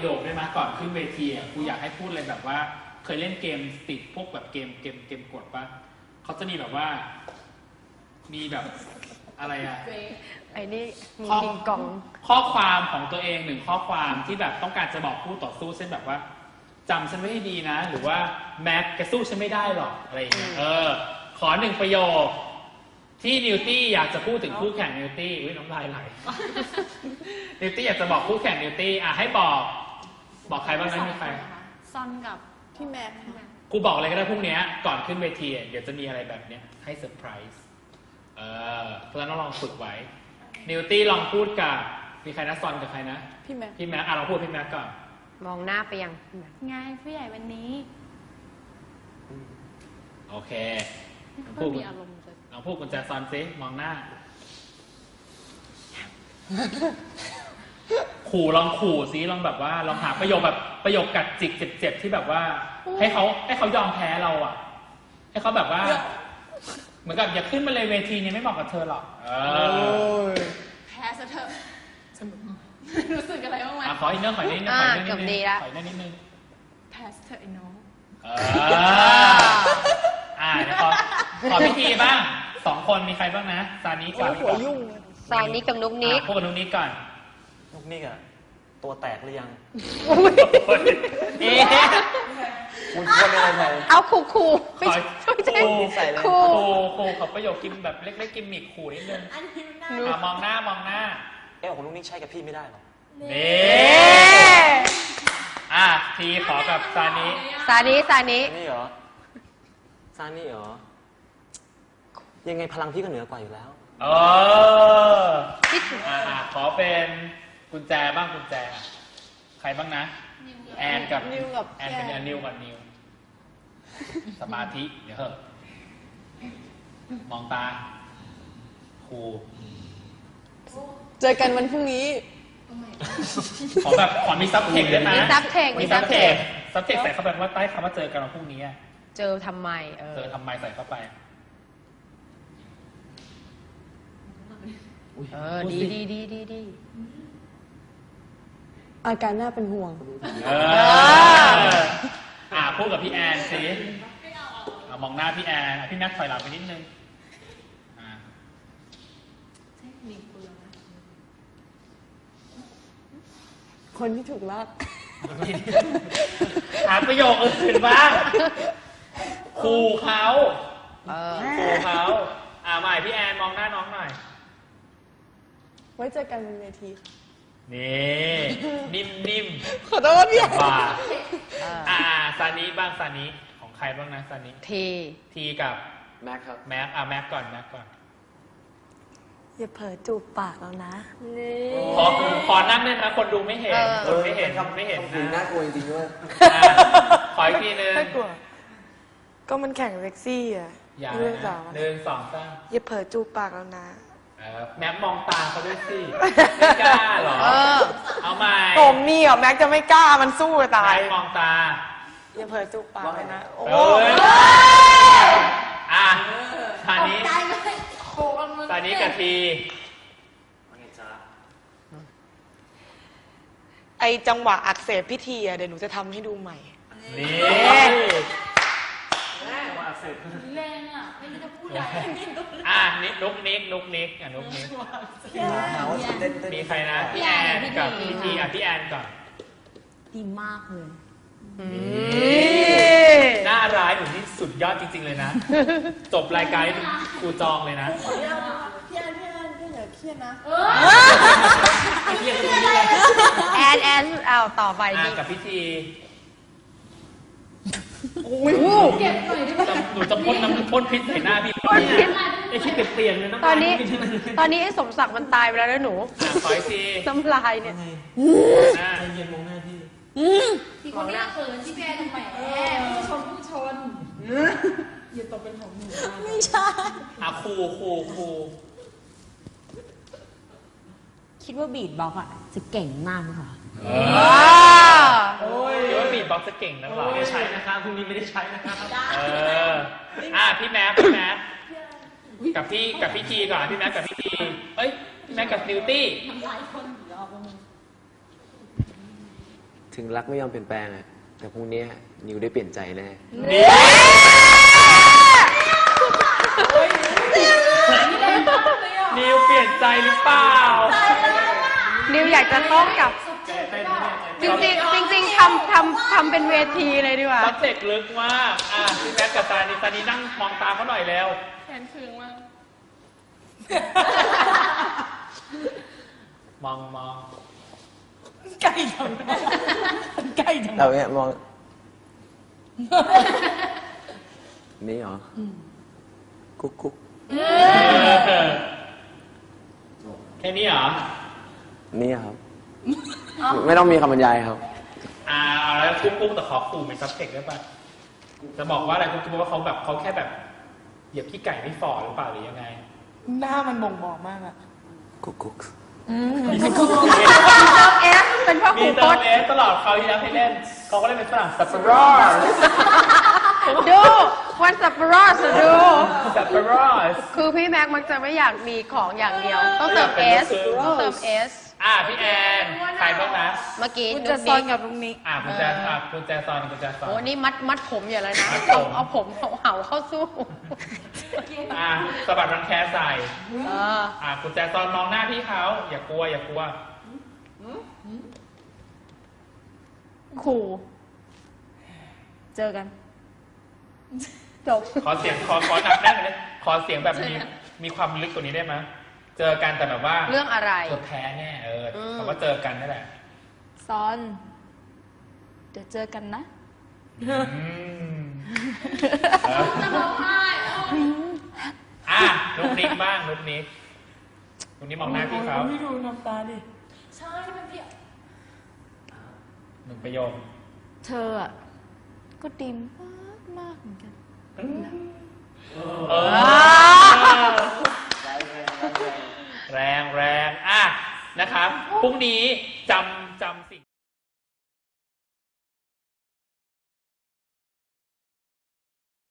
ประโยคได้ไหมก่อนขึ้นเวทีอะกูอยากให้พูดเลยแบบว่า เคยเล่นเกมติดพวกแบบเกมเกมเกมกดปะเขาจะมีแบบว่า มีแบบอะไรอะไอ้นี่มีข้อกิงกอง ข้อความของตัวเองหนึ่งข้อความที่แบบต้องการจะบอกผู้ต่อสู้เช่นแบบว่าจำฉันไว้ให้ดีนะ หรือว่าแม็กแกสู้ฉันไม่ได้หรอกอะไรอย่างเงี้ยเออ ขอหนึ่งประโยค ที่นิวตี้อยากจะพูดถึงคู่แข่งนิวตี้อุ้ยน้ำลายไหลนิวตี้อยากจะบอกคู่แข่งนิวตี้อะให้บอก บอกใครบ้างนะมีใคร ซอนกับพี่แม็กกูบอกอะไรก็ได้พรุ่งเนี้ยก่อนขึ้นเวทีอะเดี๋ยวจะมีอะไรแบบเนี้ยให้เซอร์ไพรส์เออเพราะฉะนั้นต้องลองฝึกไว้ นิวตี้ลองพูดกับมีใครนะซอนกับใครนะ พี่แม็กพี่แม็กอะเราพูดพี่แม็กก่อน มองหน้าไปยังไงผู้ใหญ่วันนี้โอเคลองเพิ่พูมดมีอารมณ์จะลองพูดกุญแจซอนซิมองหน้า ขู่ลองขู่ซิลองแบบว่าลองหาประโยคแบบประโยคกัดจิกเจ็บๆที่แบบว่า ให้เขาให้เขายอมแพ้เราอะ ให้เขาแบบว่า เหมือนกับอย่าขึ้นมาเลยเวทีนี้ไม่เหมาะกับเธอหรอกเอโอ้อยแพ้ซะเถอะรู้สึกอะไรบ้างไหมอะขออีกเนื้อขออีกนิดนึงขออีกนิดนึงขออีกนิดนึงแพ้ซะเถอะไอ้น้องเอออ่าเดี๋ยวขอขอพิธีบ้างสองคนมีใครบ้างนะซานิก่อนหัวยุ่งเลยซานี้กับนุกนิกอะพูดกับนุ๊กนิกก่อน ลูกนี่อะตัวแตกหรือยังเอ๊ะคุณคนอะไรไป เอาคูคูไม่ขอใช่ไม่ใช่ครูใส่เลยคูครูครูขอประโยคกิมแบบเล็กๆกิมมิกขู่นิดนึงอะมองหน้ามองหน้าเอ๊ะของลูกนี่ใช่กับพี่ไม่ได้หรอนี่อะทีขอกับซานิซานี้ซานี้นี่เหรอซานี่เหรอ ยังไงพลังพี่ก็เหนือกว่าอยู่แล้ว เอออะอะขอเป็น กุญแจบ้างกุญแจอะใครบ้างนะ แอนกับนิวกับแอนพี่เป็นแอแอนนนิวกับนิว สมาธิ เดี๋ยวเถอะมองตาครูเจอกันวันพรุ่งนี้ ขอแบบขอมีซับเทคด้วยนะมีซับเทคมีซับเทคซับเทคใส่เข้าไปว่าใต้คำว่าเจอกันวันพรุ่งนี้อะเจอทำไม เอเจออทำไมใส่เข้าไปเออดีดีดีดีดี อาการน่าเป็นห่วง เอออ่าพูดกับพี่แอนสิอะมองหน้าพี่แอนอะพี่แม็กซ์ถอยหลังไปนิดนึงอะคนที่ถูกลากหาประโยคอื่นบ้างครูเขาเออครูเขาอ่าใหม่พี่แอนมองหน้าน้องหน่อย ไว้เจอกันบนเวทีค่ะ นี่นิ่มนิ่มขอโทษพี่ๆบ่าเอออ่าซานิบ้างซานิของใครบ้างนะซานิที ทีกับแม็กครับ แม็กอะแม็กก่อนแม็กก่อนอย่าเผลอจูบปากแล้วนะ ขอขอนั่งได้ไหมคนดูไม่เห็นคนไม่เห็นไม่เห็นจริงนะน่ากลัวจริงๆด้วยอะขออีกทีนึงไม่กลัว ก็มันแข่งเซ็กซี่อะอย่าเรื่องนะสาวหนึ่งสองสามอย่าเผลอจูบปากแล้วนะ เออแม็กมองตาเขาด้วยสิไม่กล้าเหรอ เออ เอาใหม่ผมมีเหรอแม็กจะไม่กล้ามันสู้จะตายแม็กมองตาอย่าเผลอจูบปากเลยนะโอ้เอ้ย อะซานิใจเลยโคกันมึงซานิกับทีไอจังหวะอักเสบพิธีอะเดี๋ยวหนูจะทำให้ดูใหม่นี่ แรงอะ ไม่รู้จะพูด อะนิกนุกนิกนุกนิกอะนุกนิกมีใครนะพี่แอนกับพี่ทีอะพี่แอนก่อนดีมากเลยหน้าร้ายหนูนี่สุดยอดจริง ๆ เลยนะ จบรายการนี่กูจองเลยนะแอนแอนเอาต่อไปอะดีกับพิธีเก็บหน่อยได้ไหมหนูจะพ่นน้ำพ่นพิษใส่หน้าพี่ พ่นพิษไอ้ที่เปลี่ยนๆเลยน้ำตลาอยนนี้ไม่ใช่มันตอนนี้ไอ้สมศักดิ์มันตายไปแล้วนะหนูอะขออีกทีน้ำลายเนี่ยอะทีคนนี้เขินที่แกทำไมแม่ผู้ชมผู้ชนอย่าตกเป็นของหนูนะอะครูครูครูคิดว่าบีดบ็อกอะจะเก่งมากค่ะเออคิดว่าบีทบ็อกซ์จะเก่งนะหรอไม่ได้ใช้นะครับพรุ่งนี้ไม่ได้ใช้นะครับเอออะพี่แม็กพี่แม็ กกับพี่กับพี่ทีก่อนพี่แม็กกับพี่ทีเอ้ยพี่แม็กกับนิวตี้ทำลายคนอยู่รอบมึงถึงรักไม่ยอมเปลี่ยนแปลงอะแต่พรุ่งนี้นิวได้เปลี่ยนใจแน่นิวเปลี่ยนใจหรือเปล่า นิวอยากจะต้องกับใจ เต้นไม่ได้จริงๆจริงๆทำทำทำเป็นเวทีเลยดีกว่าคอนเซ็ปต์ลึกมาก อะพี่แม็กกับตานีตานีนั่งมองตาเขาหน่อยแล้ว แขนคืงมากมองมองใกล้จังใกล้จังเราเนี่ยมอง นี่เหรออกุ๊กกุ๊กแค่นี้เหรอ นี่ครับ ไม่ต้องมีคำบรรยายครับ อ่าเอาแล้วกุ๊กกุ๊กแต่ขอขู่เป็นซับเทคได้ปะจะบอกว่าอะไรกุ๊กกุ๊กว่าเขาแบบเขาแค่แบบเหยียบขี้ไก่ไม่ฝ่อหรือเปล่าหรือยังไง หน้ามันบ่งบอกมากอะกุ๊กกุ๊กเอฟเป็นพ่อมีขู่เติพมดเอสตลอดเขาที่แล้วให้เล่นเขาก็เล่นเป็นฝรั่งสับปะรดดูวันสับปะรดสดู สับปะรด คือพี่แม็กมักจะไม่อยากมีของอย่างเดียว ต้องเติมเอสต้องเติมเอส อะพี่แอนใครบ้างนะเมื่อกี้คุณนุจะกซอนนิกกับลุงนิกอะคุณแจอะคุณแจซอนคุณแจซอนโอ้นี่มัดมัดผมอย่าเลยนะมัดผเอามเอาผมเห่าเข้าสู้อะสะบัดรังแคใส่เอออะคุณแจซอนมองหน้าพี่เขาอย่ากลัวอย่ากลัวขู่เจอกันจบขอเสียงขอขอหนักแน่นเลยขอเสียงแบบมีมีความลึกกว่านี้ได้ไหม เจอกันแต่แบบว่าเรื่องอะไรเธอแพ้แน่เอออม คำว่าเจอกันนั่นแหละซอน เดี๋ยวเจอกันนะอืมเอออะนุกนิกบ้างนุกนิกนุกนิกมองหน้าพี่เขาไม่ดูน้ำตาดิหนึ่งประโยคเธออะก็ดีมากมากเหมือนกันเอ